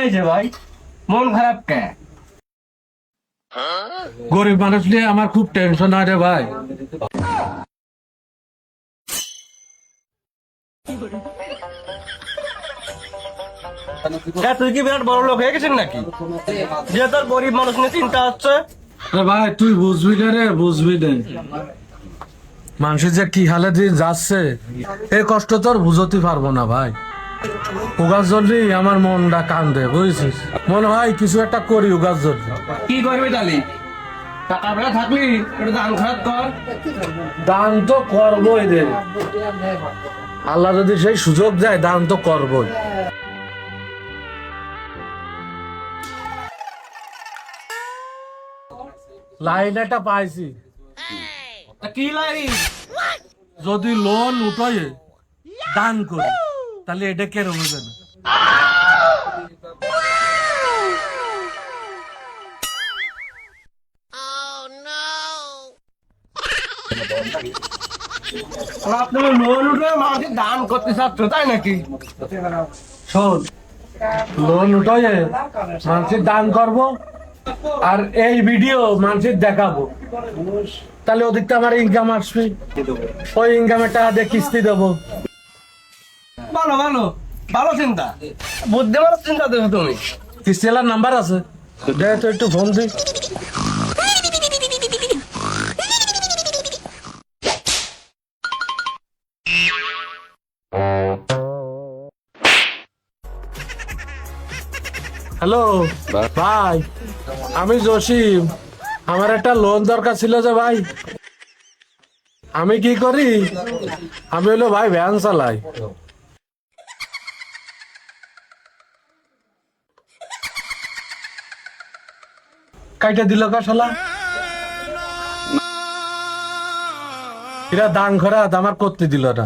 হয়েছে ভাই মন খারাপ কে? গরিব মানুষ নিয়ে আমার খুব টেনশন হয় রে ভাই তুই কি বিরাট বড় লোক হয়ে গেছিস নাকি? যে তোর গরিব মানুষ নিয়ে চিন্তা হচ্ছে। রে ভাই তুই বুঝবি না রে বুঝবি না। মানুষের যে কি হালে দিয়ে যাচ্ছে এই কষ্ট তোর বুঝতে পারব না ভাই। আমার মনটা কান্দে বুঝছিস? মনে হয় কিছু একটা করি কি করবি তাহলে? টাকা থাকলি দান খারাপ কর। দান তো করবই রে আল্লাহ যদি সেই সুযোগ দেয় দান তো করবই। লাইন একটা পাইছি। কি লাগি যদি লোন উঠোয় দান করি। তাহলে এটা কে রবে না আপনি লোন উঠে দান করতে তাই নাকি? শোন, লোন দান করব আর এই ভিডিও মানুষের দেখাবো। তাহলে ওদিকটা আমার ইনকাম আসবে। ওই ইনকামের টাকা দিয়ে কিস্তি দেবো। ভালো ভালো। ভালো চিন্তা। বুদ্ধিমান চিন্তা দেবে তুমি। কিস্তিওয়ালার নাম্বার আছে? দে তো একটু ফোন দি। হ্যালো ভাই আমি জসিম। আমার একটা লোন দরকার ছিল যে ভাই। আমি কি করি? আমি হলো ভাই ভ্যান চালাই। কাইটা দিল কা শালা। এরা দান খরা আমার করতে দিল না